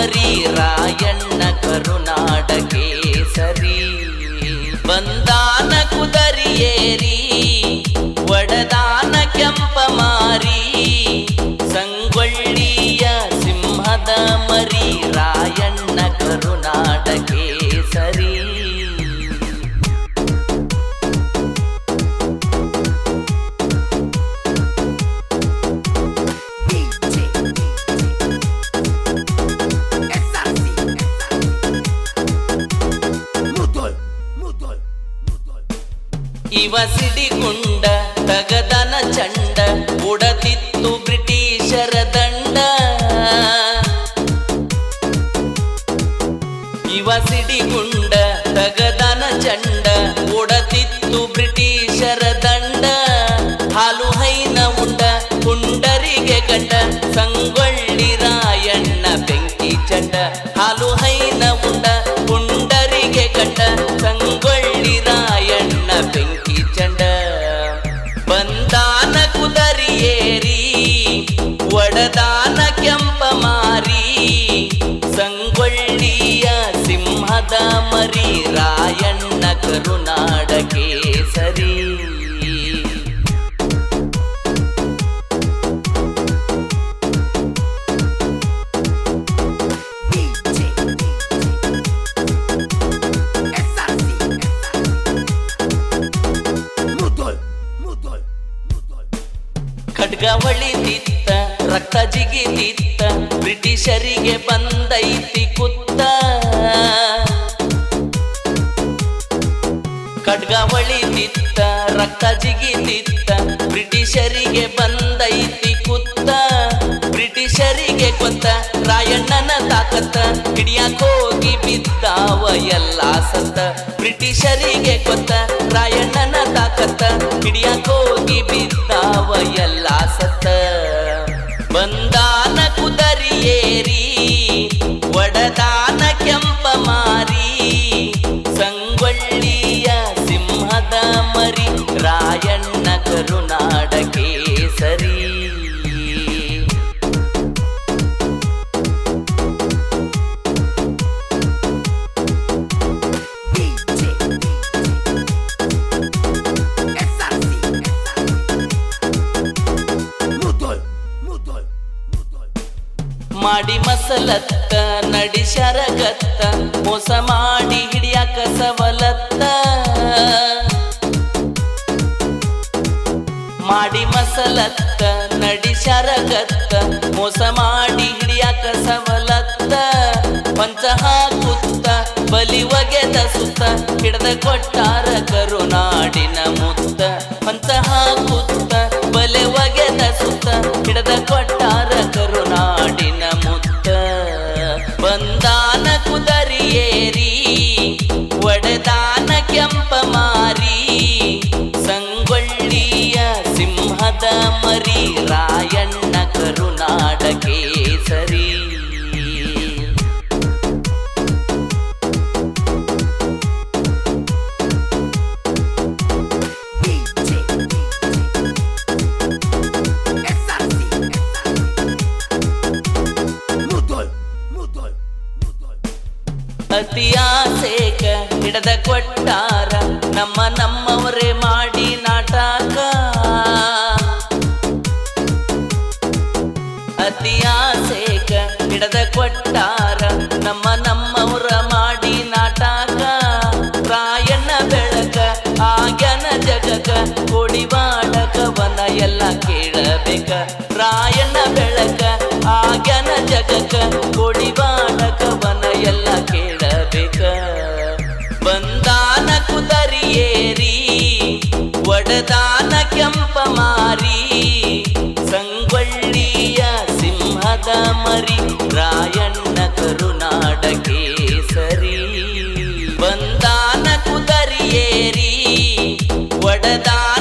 ಸಿಂಹದ ಮರಿ ರಾಯಣ್ಣ ಕರುನಾಡ ಕೇಸರಿ. ಬಂದಾನ ಕುದರಿಯೇರಿ ಇವ ಸಿಡಿಗುಂಡ, ತಗದನ ಚಂಡ ಉಡದಿತ್ತು ಬ್ರಿಟಿಷರ ದಂಡ. ಶಿವ ಸಿಡಿಗುಂಡ, ತಗದನ ಚಂಡ ಉಡದಿತ್ತು ಬ್ರಿಟಿಷರ ದಂಡ. ಹಾಲು ಹೈನ ಉಂಡ, ಕುಂಡರಿಗೆ ಗಂಡ, ಸಂಗೊಳ್ಳಿ ರಾಯಣ್ಣ ಬೆಂಕಿ ಚಂಡ. ಹಾಲು ಹೈನ ಉಂಡ, ಕುಂಡರಿಗೆ ಗಂಡ, ಸಂಗೊಳ್ಳಿ ಮರಿ ರಾಯಣ್ಣ ಕರುನಾಡ ಕೇಸರಿ. ಖಡ್ಗವಳಿತಿತ್ತ ರಕ್ತ ಜಿಗಿತಿತ್ತ ಬ್ರಿಟಿಷರಿಗೆ ಬಂದೈತಿ ಕುತ್ತ. ಖಡ್ಗ ನಿತ್ತ, ರಕ್ತ ಜಿಗಿತಿತ್ತ ಬ್ರಿಟಿಷರಿಗೆ ಬಂದೈತಿ ಕುತ್ತ. ಬ್ರಿಟಿಷರಿಗೆ ಕೊತ್ತ ರಾಯಣ್ಣನ ತಾಕತ್ತ ಹಿಡಿಯಾಕೋಗಿ ಬಿದ್ದಾವ ಎಲ್ಲ ಸತ್ತ. ಬ್ರಿಟಿಷರಿಗೆ ಗೊತ್ತ ಮಾಡಿ ಮಸಲತ್ತ ನಡಿಶರಗತ್ತ ಮೋಸ ಮಾಡಿ ಹಿಡಿಯಾಕ ಸವಲತ್ತ. ಮಾಡಿ ಮಸಲತ್ತ ನಡಿಶರಗತ್ತ ಮೋಸ ಮಾಡಿ ಹಿಡಿಯಾಕ ಸವಲತ್ತ. ಪಂಚ ಹಾಕುತ್ತ, ಬಲಿ ಒಗೆದ ಸುತ್ತ, ಹಿಡ್ದ ಕೊಟ್ಟಾರ ಕರುನಾಡಿನ ಮುತ್ತ. ಪಂಚ ಹಾಕುತ್ತ ಹಿಡದ ಕೊಟ್ಟಾರ ನಮ್ಮ ನಮ್ಮವರೇ ಮಾಡಿ ನಾಟಕ. ಅತಿ ಆಸೆಕ ಹಿಡದ ಕೊಟ್ಟಾರ ನಮ್ಮ ಮಾರಿ ಸಂಗೊಳ್ಳಿಯ ಸಿಂಹದ ಮರಿ ರಾಯಣ್ಣ ಕರುನಾಡ ಕೇಸರಿ. ಬಂದಾನ ಕುದರಿಯೇರಿ ಒಡದಾನ